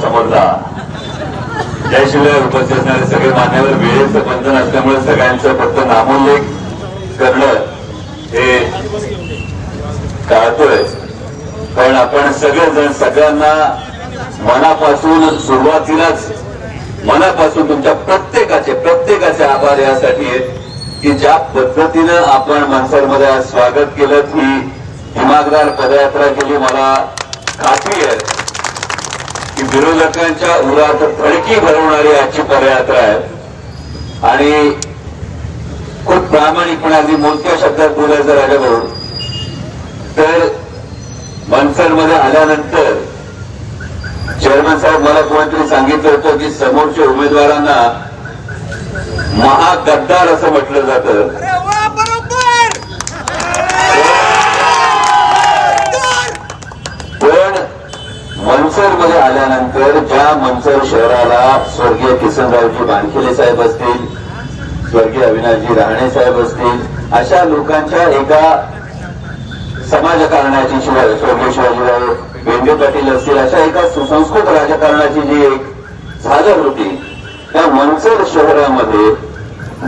समजला. त्याशिवाय शिवराय उपस्थित असणारे सगळे मान्यवर वेळेचं बंधन असल्यामुळे सगळ्यांचं फक्त नामोल्लेख करणं हे टाळतोय. पण आपण सगळेजण सगळ्यांना मनापासून सुरुवातीलाच मनापासून तुमच्या प्रत्येकाचे प्रत्येकाचे आभार यासाठी आहेत की ज्या पद्धतीनं आपण मनसरमध्ये स्वागत केलं ही दिमागदार पदयात्रा केली. मला खात्री आहे. विरोधकांच्या उरात फडकी भरवणारी आजची पदयात्रा आहे. आणि खूप प्रामाणिकपणे अगदी मोजक्या शब्दात बोलायचं राजाभाऊ तर मनसरमध्ये आल्यानंतर चेअरमन साहेब मला कोणीतरी सांगितलं होतं की समोरच्या उमेदवारांना महागद्दार असं म्हटलं जातं. मनसर आल्यानंतर ज्या मनसर शहराला स्वर्गीय किसनरावजी बानखेले साहेब असतील स्वर्गीय अविनाशजी राहणे साहेब असतील अशा लोकांच्या एका समाजकारणाची शिवाय स्वर्गीय शिवाजीराव बेंडे पाटील असतील अशा एका सुसंस्कृत राजकारणाची जी एक झालर होती त्या मनसर शहरामध्ये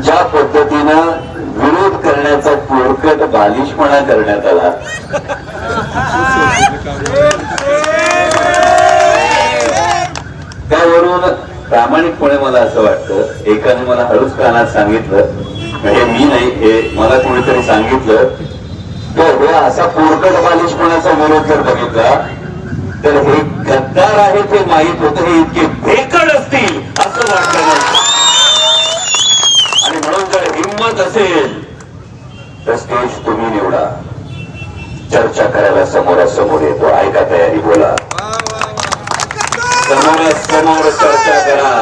ज्या पद्धतीनं विरोध करण्याचा पोरकट बालिशपणा करण्यात आला. त्यावरून प्रामाणिकपणे मला असं वाटतं एकाने मला हळूच कानात सांगितलं हे मी नाही हे मला कोणीतरी सांगितलं. तर हे असा पोरकट बालिशपणाचा विरोध जर बघितला तर हे गद्दार आहे ते माहीत होतं हे इतके भेकड असतील असं वाटलं आणि म्हणून जर हिंमत असेल तर स्टेज तुम्ही निवडा. चर्चा करायला समोरासमोर येतो. ऐका तयारी बोला. समोरासमोर चर्चा करा.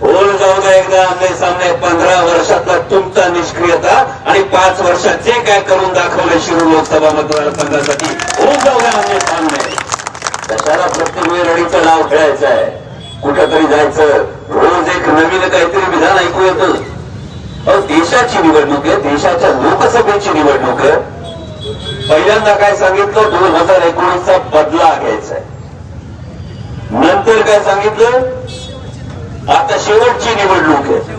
होल जाऊ द्या एकदा आमने सामने पंधरा वर्षातला तुमचा निष्क्रियता आणि पाच वर्षात जे काय करून दाखवले शिरू लोकसभा मतदारसंघासाठी होऊन जाऊ द्या आमने सामने. कशाला प्रत्येक वेळ रडीचं नाव खेळायचं आहे? कुठंतरी जायचं. रोज एक नवीन काहीतरी विधान ऐकू येतं. अहो देशाची निवडणूक आहे देशाच्या लोकसभेची निवडणूक आहे. पहिल्यांदा काय सांगितलं? दोन हजार एकोणीसचा बदला घ्यायचा आहे. नंतर काय सांगितलं? आता शेवटची निवडणूक आहे.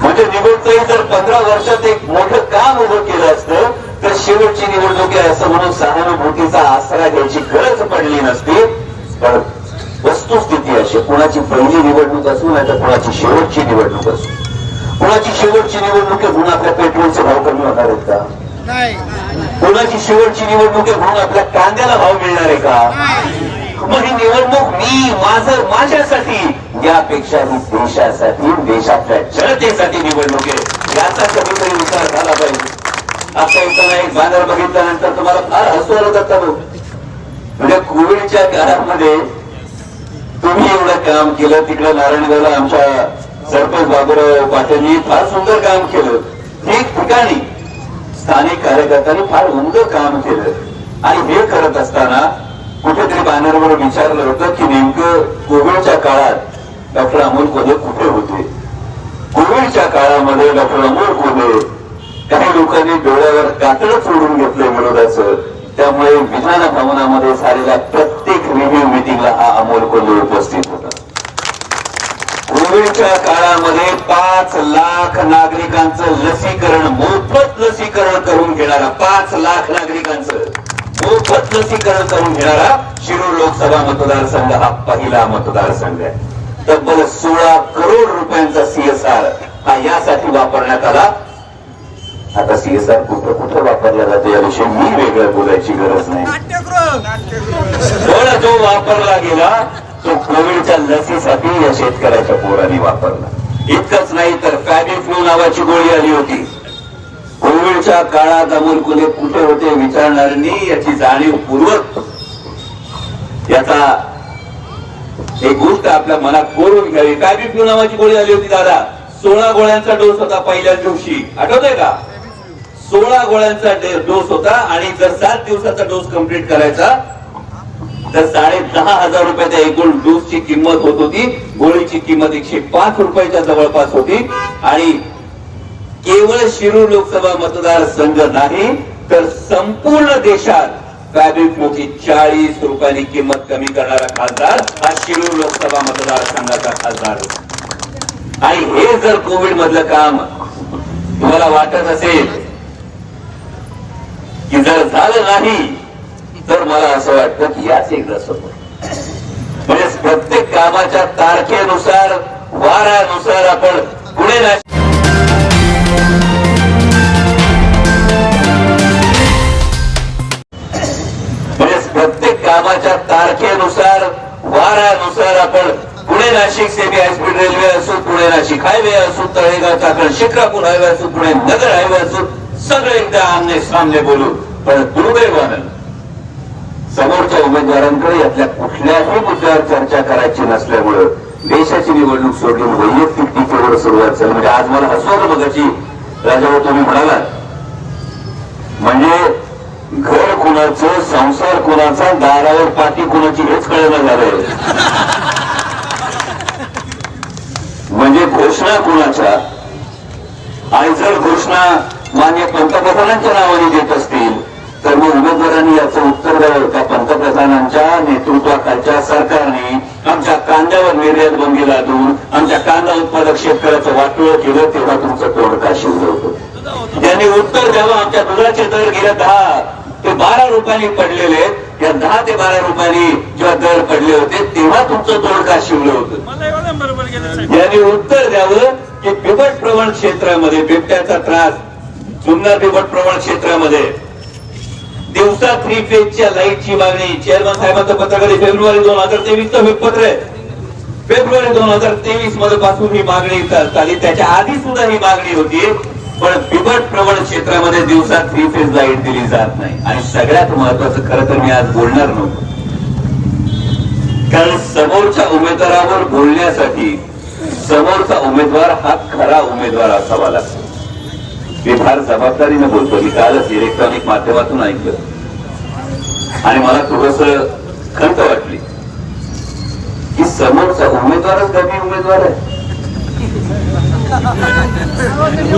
म्हणजे निवडताही जर पंधरा वर्षात एक मोठं काम उभं केलं असतं तर शेवटची निवडणूक आहे असं म्हणून सहानुभूतीचा आसरा घ्यायची गरज पडली नसती. पण वस्तुस्थिती अशी कुणाची पहिली निवडणूक असू नाही तर कुणाची शेवटची निवडणूक असू. कुणाची शेवटची निवडणूक आहे म्हणून आपल्या पेट्रोलचे भाव कमी होणार आहेत का? कोणाची शेवटची निवडणूक आहे म्हणून आपल्या कांद्याला भाव मिळणार आहे का? म्हणजे मग ही निवडणूक मी माझं माझ्यासाठी यापेक्षा ही देशासाठी देशातल्या जनतेसाठी निवडणूक आहे याचा कधीतरी विचार झाला पाहिजे. आता येताना एक बाजार बघितल्यानंतर तुम्हाला फार हसवलं आलं जातं म्हणजे कोविडच्या काळामध्ये तुम्ही एवढं काम केलं तिकडे नारायणगावला आमच्या सरपंच बाबूराव पाटीलनी फार सुंदर काम केलं. ठीक ठिकाणी स्थानिक कार्यकर्त्यांनी फार उमद काम केलं. आणि हे करत असताना कुठेतरी बॅनरवर विचारलं होतं की नेमकं कोविडच्या काळात डॉक्टर अमोल कोल्हे कुठे होते? कोविडच्या काळामध्ये डॉक्टर अमोल कोल्हे काही लोकांनी डोळ्यावर कातडं सोडून घेतलंय विरोधाचं. त्यामुळे विधान भवनामध्ये झालेल्या प्रत्येक रिव्ह्यू मिटिंगला हा अमोल कोल्हे उपस्थित होता. कोविडच्या काळामध्ये पाच लाख नागरिकांचं लसीकरण मोफत लसीकरण करून घेणारा पाच लाख नागरिकांचं. मोफत लसीकरण करून घेणारा शिरूर लोकसभा मतदारसंघ हा पहिला मतदारसंघ आहे. तब्बल सोळा करोड रुपयांचा सीएसआर हा यासाठी वापरण्यात आला. आता सीएसआर कुठं कुठं वापरला जातो याविषयी मी वेगळं बोलायची गरज नाही. पण जो वापरला गेला तो कोविडच्या लसीसाठी या शेतकऱ्याच्या पोराने वापरला. इतकंच नाही तर फॅबिफ्लू नावाची गोळी आली होती. कोविडच्या काळात अमोल कुले कुठे होते विचारणाऱ्यांनी याची जाणीवपूर्वक याचा एक गोष्ट आपल्या मनात कोरून घ्यावी. फॅबिफ्लू नावाची गोळी आली होती दादा? सोळा गोळ्यांचा डोस होता पहिल्याच दिवशी. आठवतंय का? सोळा गोळ्यांचा डोस होता आणि जर सात दिवसाचा डोस कंप्लीट करायचा तर साडे दहा हजार रुपयाच्या एकूण डोसची किंमत होत होती. गोळीची किंमत एकशे पाच रुपयाच्या जवळपास होती. आणि केवळ शिरूर लोकसभा मतदारसंघ नाही तर संपूर्ण देशात मोठी चाळीस रुपयांनी किंमत कमी करणारा खासदार हा शिरूर लोकसभा मतदारसंघाचा खासदार. आणि हे जर कोविड मधलं काम तुम्हाला वाटत असेल की जर झालं नाही तर मला असं वाटतं की याच एकदा समोर म्हणजे प्रत्येक कामाच्या तारखेनुसार वारानुसार आपण पुढे म्हणजे प्रत्येक कामाच्या तारखेनुसार वारानुसार आपण Pune Nashik semi high speed railway असो पुणे नाशिक हायवे असो तळेगाव चाकण शिक्रापूर हायवे असो पुणे नगर हायवे असो सगळे एकदा आमने सामने बोलू पण दुर्दैवानं समोरच्या उमेदवारांकडे यातल्या कुठल्याही मुद्द्यावर चर्चा करायची नसल्यामुळं देशाची निवडणूक सोडून वैयक्तिक टीकेवर सुरुवात झाली. म्हणजे आज मला हसवलं मगाची राजाभाऊ तुम्ही म्हणाला म्हणजे घर कुणाचं संसार कुणाचा दारावर पाठी कुणाची हेच कळलं झालंय. म्हणजे घोषणा कुणाच्या? आणि जर घोषणा मान्य पंतप्रधानांच्या नावाने देत असतील तर मग उमेदवारांनी याचं उत्तर द्यावं का? पंतप्रधानांच्या नेतृत्वाखालच्या सरकारने आमच्या कांद्यावर निर्यात बंदी लादून आमच्या कांदा उत्पादक शेतकऱ्याचं वाटोळं केलं तेव्हा तुमचं तोंड का शिवलं होतं? त्यांनी उत्तर द्यावं आमच्या दुधाचे दर गेल्या दहा ते बारा रुपयांनी पडलेले. त्या दहा ते बारा रुपयांनी जेव्हा दर पडले होते तेव्हा तुमचं तोंड का शिवलं होतं? गेलं यांनी उत्तर द्यावं की बिबट प्रवण क्षेत्रामध्ये बिबट्याचा त्रास जुन्नर बिबट प्रवण क्षेत्रामध्ये दिवसा थ्री फेजच्या लाईटची मागणी. चेअरमन साहेबांचं पत्रकार फेब्रुवारी दोन हजार तेवीस चं पत्र आहे. फेब्रुवारी दोन हजार तेवीसमध्ये पासून ही मागणी झाली त्याच्या आधी सुद्धा ही मागणी होती. पण बिबट प्रवण क्षेत्रामध्ये दिवसात थ्री फेज लाइट दिली जात नाही. आणि सगळ्यात महत्वाचं खरं तर मी आज बोलणार नव्हतो. कारण समोरच्या उमेदवारावर बोलण्यासाठी समोरचा उमेदवार हा खरा उमेदवार असावा लागतो. मी फार जबाबदारीने बोलतो. मी कालच इलेक्ट्रॉनिक माध्यमातून ऐकलं. आणि मला थोडस खंत वाटली. की समोरचा उमेदवारच कमी उमेदवार आहे.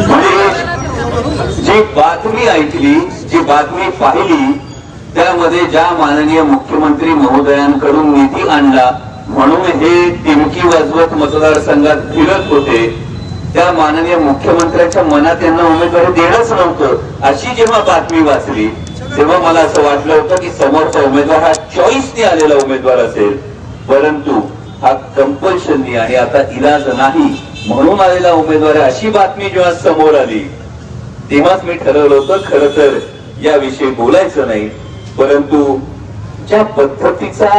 म्हणजे जी बातमी ऐकली जी बातमी पाहिली त्यामध्ये ज्या माननीय मुख्यमंत्री महोदयांकडून निधी आणला म्हणून हे टिमकी वाजवत मतदारसंघात फिरत होते त्या माननीय मुख्यमंत्र्यांच्या मनात यांना उमेदवारी देणंच नव्हतं अशी जेव्हा बातमी वाचली तेव्हा मला असं वाटलं होतं की समोरचा उमेदवार हा चॉईसने आलेला उमेदवार असेल. परंतु हा कंपल्शननी आणि आता इलाज नाही म्हणून आलेला उमेदवार अशी बातमी जेव्हा समोर आली तेव्हाच मी ठरवलं होतं खर तर याविषयी बोलायचं नाही. परंतु ज्या पद्धतीचा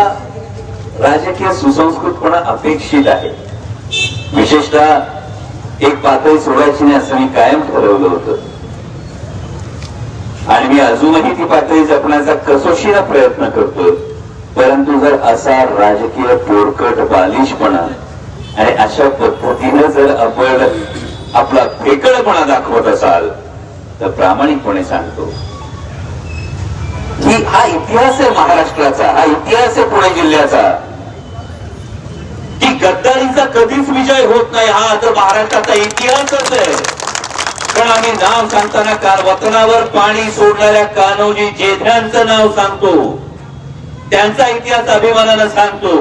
राजकीय सुसंस्कृतपणा अपेक्षित आहे विशेषतः एक पातळी सोडायची नाही असं मी कायम ठरवलं होतं. आणि मी अजूनही ती पातळी जपण्याचा कसोशीला प्रयत्न करतो परंतु जर असा राजकीय पोरकट बालिशपणा आणि अशा पद्धतीनं जर आपण आपला फेकळपणा दाखवत असाल तर प्रामाणिकपणे सांगतो. की हा इतिहास आहे महाराष्ट्राचा हा इतिहास आहे पुणे जिल्ह्याचा. गद्दारीचा कधीच विजय होत नाही. हा तर महाराष्ट्राचा इतिहासच आहे. पण आम्ही नाव सांगताना काल वतनावर पाणी सोडणाऱ्या कान्होजी जेध्यांचं नाव सांगतो. त्यांचा इतिहास अभिमानानं सांगतो.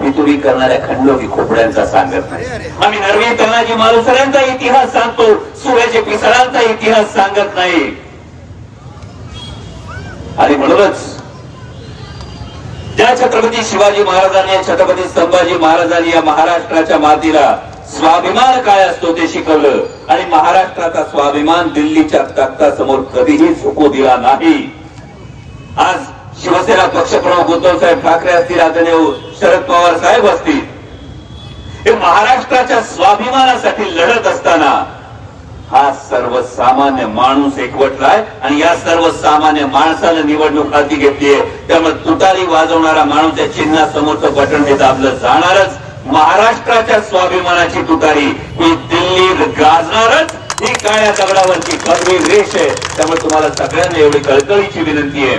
पितुरी करणाऱ्या खंडोबी खोपड्यांचा सांगत नाही. आम्ही नरवी तानाजी मालुसऱ्यांचा इतिहास सांगतो. सूर्याचे पिसळांचा इतिहास सांगत नाही. आणि म्हणूनच ज्या छत्रपती शिवाजी महाराजांनी छत्रपती संभाजी महाराजांनी या महाराष्ट्राच्या मातीला स्वाभिमान काय असतो ते शिकवलं. आणि महाराष्ट्राचा स्वाभिमान दिल्लीच्या तख्तासमोर कधीही झुकू दिला नाही. आज शिवसेना पक्षप्रमुख उद्धव साहेब ठाकरे असतील आदरणीय शरद पवार साहेब असतील हे महाराष्ट्राच्या स्वाभिमानासाठी लढत असताना हा सर्वसामान्य माणूस एकवटलाय आणि या सर्वसामान्य माणसानं निवडणूक हाती घेतलीये त्यामुळे तुतारी वाजवणारा माणूस या चिन्हासमोरचं बटन हे दाबलं जाणारच. महाराष्ट्राच्या स्वाभिमानाची तुतारी. ही दिल्ली गाजणारच. ही काळ्या दगडावरची कमी रेष आहे. त्यामुळे तुम्हाला सगळ्यांना एवढी कळकळीची विनंती आहे.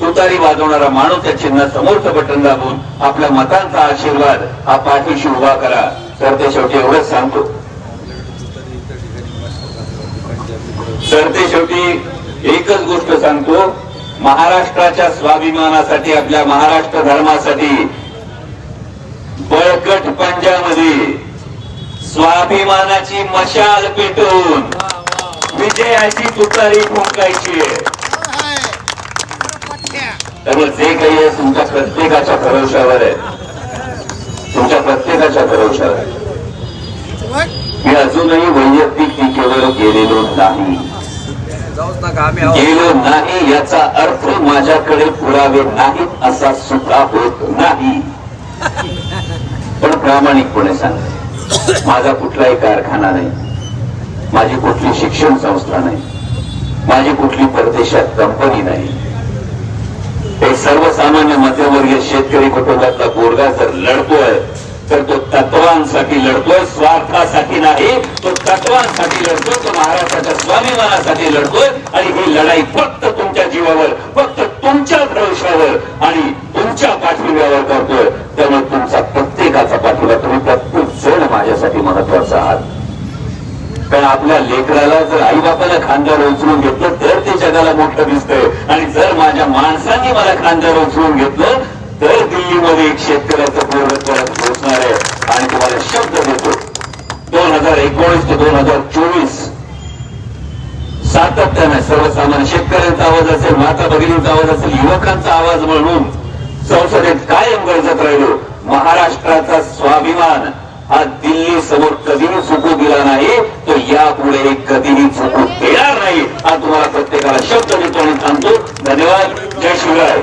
तुतारी वाजवणारा माणूस त्या चिन्ह समोरचं बटन दाबून आपल्या मतांचा आशीर्वाद हा पाठीशी उभा करा. तर ते शेवटी एवढंच सांगतो. तर ते शेवटी एकच गोष्ट सांगतो महाराष्ट्राच्या स्वाभिमानासाठी आपल्या महाराष्ट्र धर्मासाठी बळकट पंजामध्ये स्वाभिमानाची मशाल पेटून विजयाची तुतारी फुंकायची आहे. त्यामुळे जे काही आहे तुमच्या प्रत्येकाच्या भरोशावर आहे. तुमच्या प्रत्येकाच्या भरोशावर आहे. मी अजूनही वैयक्तिक टीकेवर गेलेलो नाही. गेलो नाही याचा अर्थ माझ्याकडे पुरावे नाहीत असा सुद्धा होत नाही. पण प्रामाणिकपणे सांग माझा कुठलाही कारखाना नाही माझी कुठली शिक्षण संस्था नाही माझी कुठली परदेशात कंपनी नाही. हे सर्वसामान्य मध्यमवर्गीय शेतकरी कुटुंबातला पोरगा जर लढतोय तर तो तत्वांसाठी लढतोय स्वार्थासाठी नाही तो तत्वांसाठी लढतोय तो महाराष्ट्राच्या स्वाभिमानासाठी लढतोय आणि ही लढाई फक्त तुमच्या जीवावर फक्त तुमच्या भरोशावर आणि तुमच्या पाठिंब्यावर करतोय. त्यामुळे तुमचा प्रत्येकाचा पाठिंबा तुम्ही प्रत्येक जण माझ्यासाठी महत्त्वाचा आहात. कारण आपल्या लेकराला जर आई बापाला खांद्यावर उचलून घेतलं तर ते जगाला मोठं दिसतंय. आणि जर माझ्या माणसांनी मला खांद्यावर उचलून घेतलं तर दिल्लीमध्ये एक शेतकऱ्याचं पूर्वत्वाला पोहोचणार आहे आणि तुम्हाला शब्द देतो दोन हजार एकोणीस ते दोन हजार चोवीस सातत्याने सर्वसामान्य शेतकऱ्यांचा आवाज असेल माता भगिनींचा आवाज असेल युवकांचा आवाज म्हणून संसदेत कायम गरजत राहिलो. महाराष्ट्राचा स्वाभिमान हा दिल्ली समोर कधीही चुकू दिला नाही तो यापुढे कधीही चुकू देणार नाही. हा तुम्हाला प्रत्येकाला शब्द देतो आणि थांबतो धन्यवाद. जय शिवराय